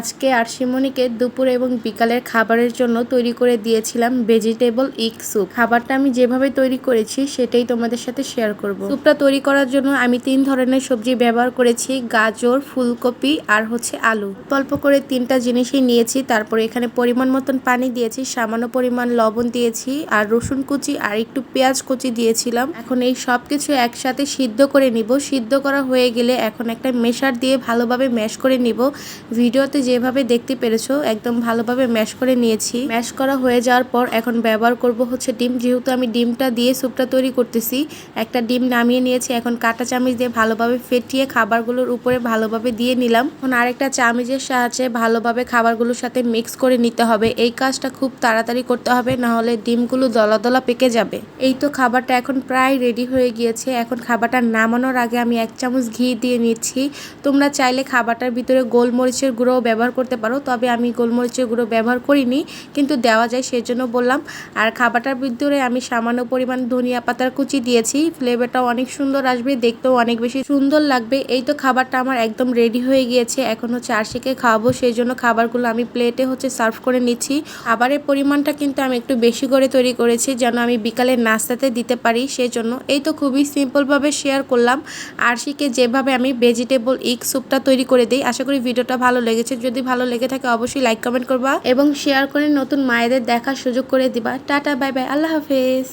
আজকে আরশিমনিকে দুপুর এবং বিকালের খাবারের জন্য তৈরি করে দিয়েছিলাম ভেজিটেবল ইক স্যুপ। খাবারটা আমি যেভাবে তৈরি করেছি, সেটাই তোমাদের সাথে শেয়ার করব। স্যুপটা তৈরি করার জন্য আমি তিন ধরনের সবজি ব্যবহার করেছি, গাজর, ফুলকপি আর হচ্ছে আলু। অল্প করে তিনটা জিনিসই নিয়েছি, তারপরে এখানে পরিমাণ মতন পানি দিয়েছি, সামান্য পরিমাণ লবণ দিয়েছি আর রসুন কুচি আর একটু পেঁয়াজ কুচি দিয়েছিলাম। এখন এই সব কিছু একসাথে সিদ্ধ করে নিব। সিদ্ধ করা হয়ে গেলে এখন একটা মেশার দিয়ে ভালোভাবে ম্যাশ করে নিব। ভিডিওতে যেভাবে দেখতে পেরেছ, একদম ভালোভাবে ম্যাশ করে নিয়েছি। ম্যাশ করা হয়ে যাওয়ার পর এখন ব্যবহার করব হচ্ছে ডিম। যেহেতু আমি ডিমটা দিয়ে স্যুপটা তৈরি করতেছি, একটা ডিম নামিয়ে নিয়েছি। এখন কাঁটা চামচ দিয়ে ভালোভাবে ফেটিয়ে খাবারগুলোর উপরে ভালোভাবে দিয়ে নিলাম। এখন আরেকটা চামচের সাহায্যে ভালোভাবে খাবারগুলোর সাথে মিক্স করে নিতে হবে। এই কাজটা খুব তাড়াতাড়ি করতে হবে, না হলে ডিমগুলো দলা দলা পেকে যাবে। এই তো খাবারটা এখন প্রায় রেডি হয়ে গিয়েছে। এখন খাবারটা নামানোর আগে আমি এক চামচ ঘি দিয়ে নিচ্ছি। তোমরা চাইলে খাবারটার ভিতরে গোলমরিচের গুঁড়ো ব্যবহার করতে পারো। তবে আমি গোলমরিচের গুঁড়ো ব্যবহার করিনি, কিন্তু দেওয়া যায় সেজন্য বললাম। আর খাবারটার ভিতরে আমি সামান্য পরিমাণ ধনিয়া পাতার কুচি দিয়েছি। ফ্লেভারটাও অনেক সুন্দর আসবে, দেখতেও অনেক বেশি সুন্দর লাগবে। এই তো খাবারটা আমার একদম রেডি হয়ে গিয়েছে এখন হচ্ছে আরশিকে খাওয়াবো। সেই জন্য খাবারগুলো আমি প্লেটে হচ্ছে সার্ভ করে নিচ্ছি। খাবারের পরিমাণটা কিন্তু আমি একটু বেশি করে তৈরি করেছি, যেন আমি বিকালে নাস্তাতে দিতে পারি। সেই জন্য এই তো খুবই সিম্পলভাবে শেয়ার করলাম। আরশিকে যেভাবে আমি ভেজিটেবল ইগ স্যুপটা তৈরি করে দিই, আশা করি ভিডিওটা ভালো লেগেছে। যদি ভালো লেগে থাকে অবশ্যই লাইক কমেন্ট করবা এবং শেয়ার করে নতুন মায়েদের দেখার সুযোগ করে দিবা। টাটা বাই বাই আল্লাহ হাফেজ।